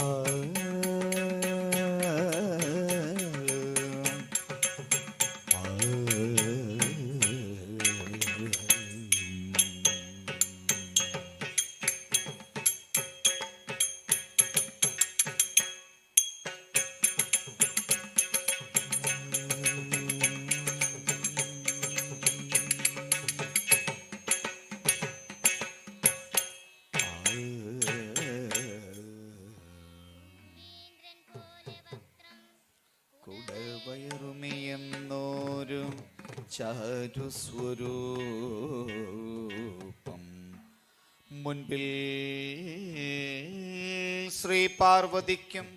嗯 ചാരുസ്വരൂപം മുൻപിൽ ശ്രീ പാർവതിക്കും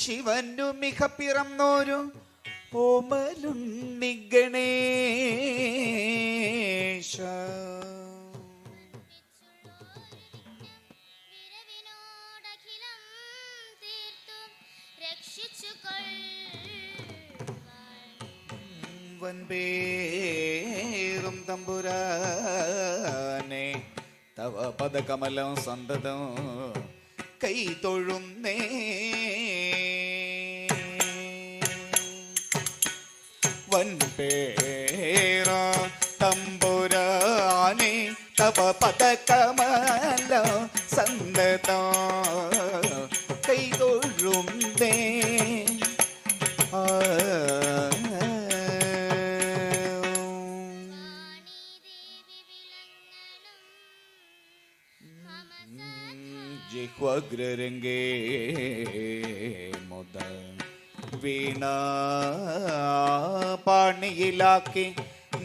ശിവനു മിക പിറന്നോരു ഓമലുണ്ണി ഗണേശ. കൊള്ളുവാൻ വൻപേറും തമ്പുരാനെ. തവ പദകമലം സന്തതം കൈ തൊഴുന്നേ. വൻപേറ തമ്പുരാനെ. തവ പദകമലം സന്തതം കൈ തൊഴുന്നേ. ജിഹ്വഗ്രരംഗേ മുത വീണ പാണിയിലാക്കി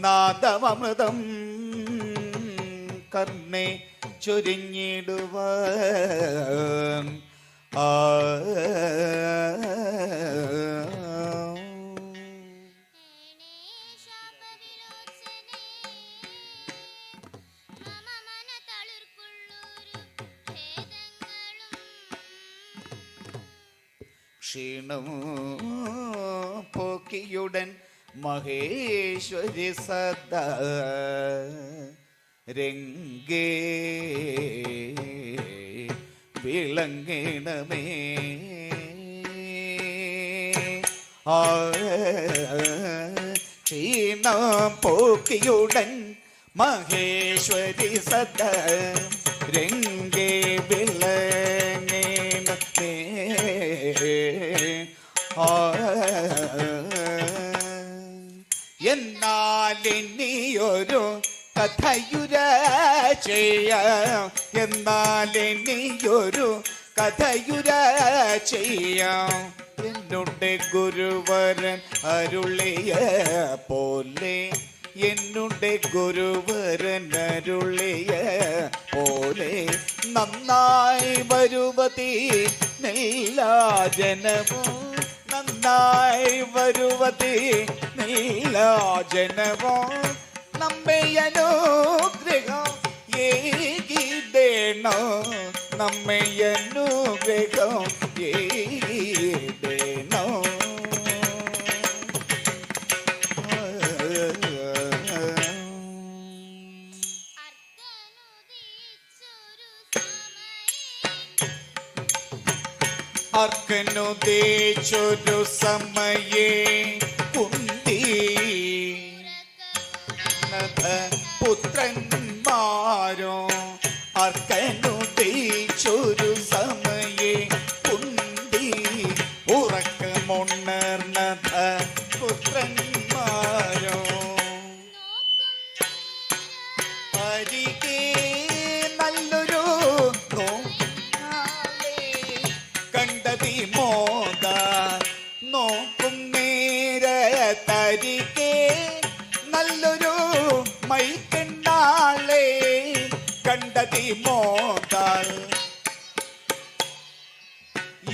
നാദമൃതം കർണെ ചൊരിഞ്ഞിടുവ ആ ക്ഷീണമോ പോക്കിയുടൻ മഹേശ്വരി സദാ രംഗേ വിളങ്ങണമേ. ക്ഷീണം പോക്കിയുടൻ മഹേശ്വരി സദ രംഗേ വിളങ്ങണമേ ഇനിയൊരു കഥയുര ചെയ്യാം. എന്നാലിനിയൊരു കഥയുര ചെയ്യാം. എന്നുണ്ട് ഗുരുവരൻ അരുളിയ പോലെ. എന്നുണ്ട് ഗുരുവരൻ അരുളിയ പോലെ. നന്നായി വരുവതി നെല്ലാ ജനവും നന്നായി വരുവതി നല്ല ജനവോ നമ്മെ അനുഗ്രഹം ഏകിടേണോ നമ്മെ അർദ്ധനുദീച്ചൊരു സമയം കുന്തി പുത്രന്മാരോ അർക്കനുദേശൊരു സമയേ കുന്തി ഉറക്കമുണർന്നഥ പുത്രന്മാരോ അരികെ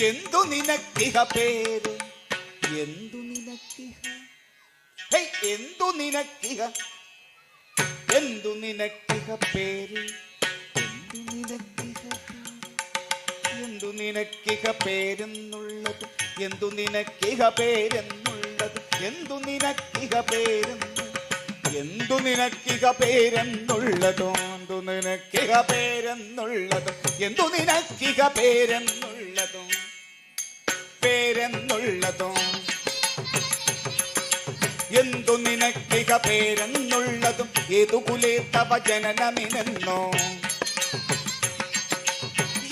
എന്തു നിനക്കിഹ പേര്? എന്തു നിനക്കിഹ? ഹേയ്, എന്തു നിനക്കിഹ? എന്തു നിനക്കിഹ പേര്? എന്തു നിനക്കിഹ? എന്തു നിനക്കിഹ പേരെന്നുള്ളത്? എന്തു നിനക്കിഹ പേരെന്നുള്ളത്? എന്തു നിനക്കിഹ പേരെന്നു? എന്തു നിനക്കിഹ പേരെന്നുള്ളതോ? എന്തു നിനക്കിക പേരെന്നുള്ളതും? എന്തു നിനക്കിക പേരെന്നുള്ളതും? പേരെന്നുള്ളതും. എന്തു നിനക്കിക പേരെന്നുള്ളതും? ഏതു കുലേ തവ ജനനമിനെന്നോ?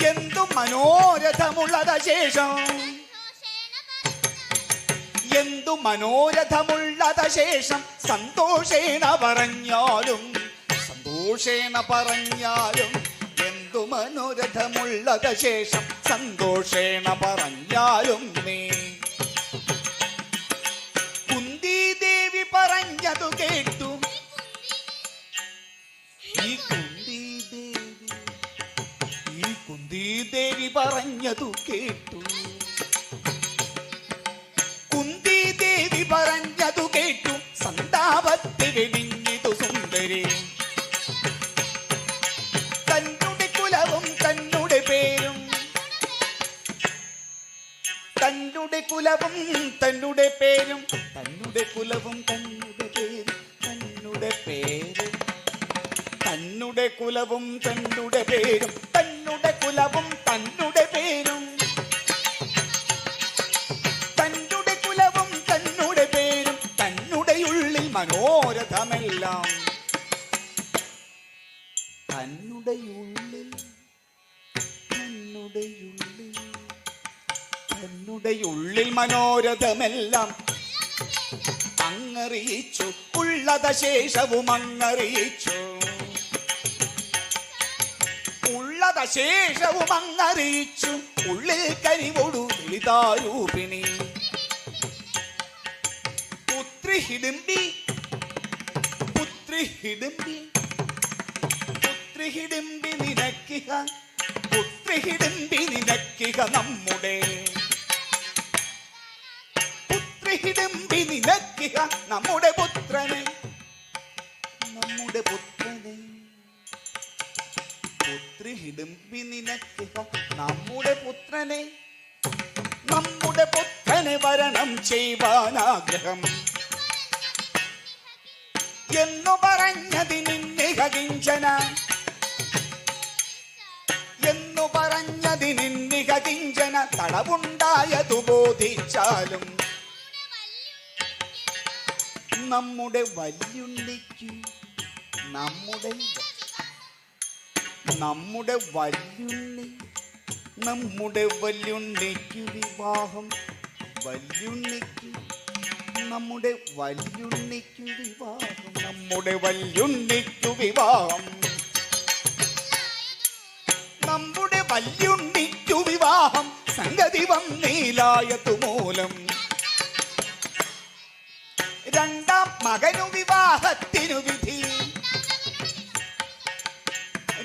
എന്തു മനോരഥമുള്ളത ശേഷം? എന്തു മനോരഥമുള്ളത ശേഷം? സന്തോഷേണ പറഞ്ഞാലും സന്തോഷേണ പറഞ്ഞാലും എന്തു മനോരഥമുള്ളത് ശേഷം സന്തോഷേണ പറഞ്ഞാലും നീ. കേട്ടു. ഈ കുന്തി ദേവി ഈ കുന്തി ദേവി പറഞ്ഞതു കേട്ടു. കുന്തി ദേവി പറഞ്ഞതു കേട്ടു. സന്താപത്തെ തന്നുടെ പേരും തന്നുടെ കുലവും തന്നുടെ പേരും തന്നുടെ പേരും. തന്നുടെ കുലവും തന്നുടെ പേരും തന്നുടെ കുലവും തന്നുടെ പേരും. തന്നുടെ കുലവും തന്നുടെ പേരും തന്നുടെ ഉള്ളിൽ മനോരഥമെല്ലാം. തന്നുടെ ഉള്ളിൽ തന്നുടെ ഉള്ളിൽ തന്നുടെ ഉള്ളിൽ മനോരഥമെല്ലാം അങ്ങറിയിച്ചു ഉള്ളത ശേഷവും അങ്ങറിയിച്ചു. ഉള്ളത ശേഷവും അങ്ങറിയിച്ചു ഉള്ളിൽ കരിവോടു ലളിതാരൂപിണി പുത്രി ഹിടുമ്പി പുത്രി ഹിഡിമ്പി പുത്രി ഹിഡിമ്പി നിനക്കിക പുത്രി ഹിടുമ്പി നിനക്കിക നമ്മുടെ പുത്രി നിലക്കുക നമ്മുടെ പുത്രനെ. നമ്മുടെ പുത്രനെ. പുത്രി ഹിടുമ്പി നിലക്കുക നമ്മുടെ പുത്രനെ. നമ്മുടെ പുത്രനെ വരണം ചെയ്യുവാനാഗ്രഹം എന്നു പറഞ്ഞതിനിന്നിഹ കിഞ്ചന എന്നു പറഞ്ഞതിനിന്നിഹ കിഞ്ചന തടവുണ്ടായതു ബോധിച്ചാലും നമ്മുടെ വല്യുണ്ണിക്ക് നമ്മുടെ നമ്മുടെ വല്യുണ്ണി നമ്മുടെ വല്യുണ്ണിക്ക് വിവാഹം വല്യുണ്ണിക്ക് നമ്മുടെ വല്യുണ്ണിക്ക് വിവാഹം നമ്മുടെ വല്യുണ്ണിക്ക് വിവാഹം. നമ്മുടെ വല്യുണ്ണിക്കു വിവാഹം സംഗതി വന്നീലായതു മൂലം രണ്ടാം മകനു വിവാഹത്തിനു വിധി.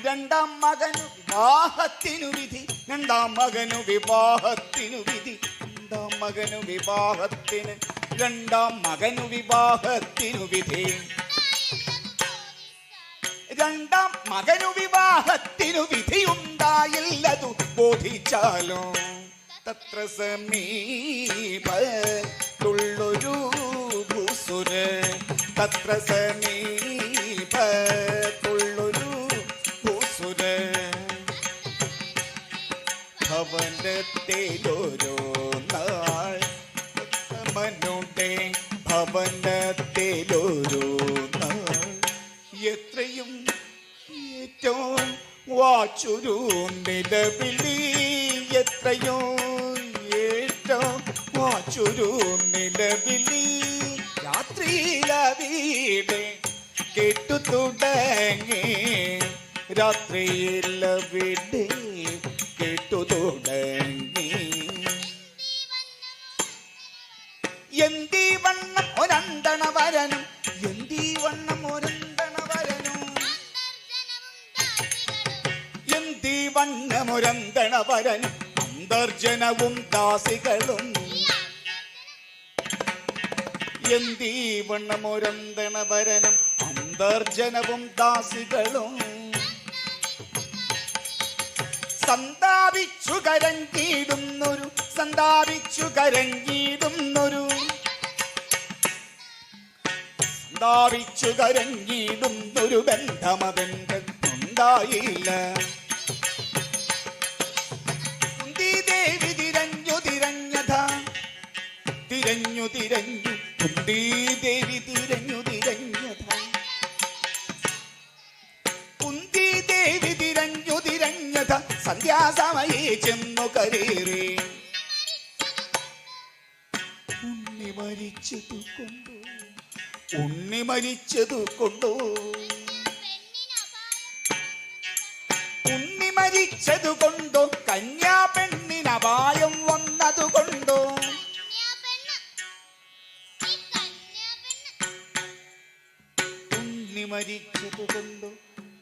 രണ്ടാം മകനു വിവാഹത്തിനു വിധി. രണ്ടാം മകനു വിവാഹത്തിനു വിധി. രണ്ടാം മകനു വിവാഹത്തിന് രണ്ടാം മകനു വിവാഹത്തിനു വിധി. രണ്ടാം മകനു വിവാഹത്തിനു വിധിയുണ്ടായില്ലതു ബോധിച്ചാലോ? തത്ര സമീപത്തുള്ളൊരു ഭൂസുര് തത്ര സമീപത്തുള്ളൊരു ഭൂസുര് ഭവനത്തിലൊരു നാൾ മനുടെ ഭവനത്തിലൊരു നാൾ എത്രയും ഏറ്റവും വാച്ചുരു നിലവിളി എത്രയോ ഏറ്റവും വാച്ചുരു നിലവിളി. രാത്രിയില വീട് കെട്ടു തുടങ്ങി. രാത്രിയില വീട് കെട്ടു തുടങ്ങി. എന്തി വണ്ണം ഒരന്തണ വരനും എന്തി വണ്ണം ഒരന്തണ വരനും. എന്തി വണ്ണം ഒരന്തണ വരനും അന്തർജനവും ദാസികളും എന്തി വണ്ണം ഒരന്തണ വരനും അന്തർജനവും ദാസികളും. സന്താപിച്ചു കരഞ്ഞിടുന്നൊരു സന്താപിച്ചു കരഞ്ഞിടുന്നൊരു സന്താപിച്ചു കരഞ്ഞിടുന്നൊരു ബന്ധമതെന്തുണ്ടായില്ല തിരഞ്ഞു തിരഞ്ഞു തിരഞ്ഞു കുന്തി ദേവി തിരഞ്ഞു തിരഞ്ഞത. കുന്തി ദേവി തിരഞ്ഞു തിരഞ്ഞത. സന്ധ്യാസമയേ ചെന്നു കരേറി. ഉണ്ണി മരിച്ചതു കൊണ്ടു ഉണ്ണി മരിച്ചതു കൊണ്ടു ഉണ്ണി മരിച്ചതു കൊണ്ടോ കന്യാ പെണ്ണിന് അപായം നന്ദിനി മരിച്ചതുകൊണ്ടോ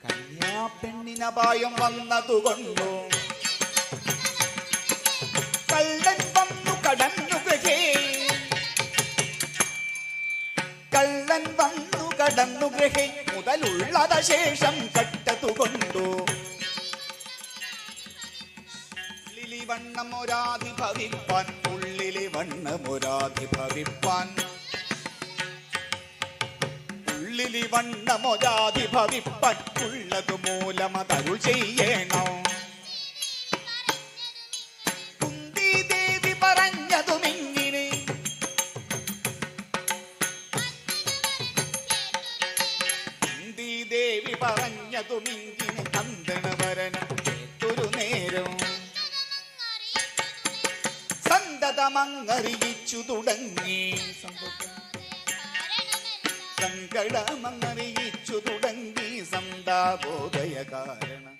കന്യാപെണ്ണിനപായം വന്നതുകൊണ്ടോ കള്ളൻ വന്നു കടന്നു ഗൃഹേ കള്ളൻ വന്നു കടന്നു ഗ്രഹേ മുതലുള്ളത ശേഷം കട്ടതുകൊണ്ടോ. ഉള്ളിലി വണ്ണമൊരാധി ഭവിപ്പാൻ ഉള്ളിലി വണ്ണമൊരാധി ഭവിപ്പാൻ ജാതി ഉള്ളതു മൂലമതരുൾ ചെയ്യണം. കുന്തി ദേവി ദേവി നേരം. സന്തതമങ്ങറിയിച്ചു തുടങ്ങി. സങ്കടമങ്ങറിയിച്ചു തുടങ്ങി സന്താപോദയ കാരണം.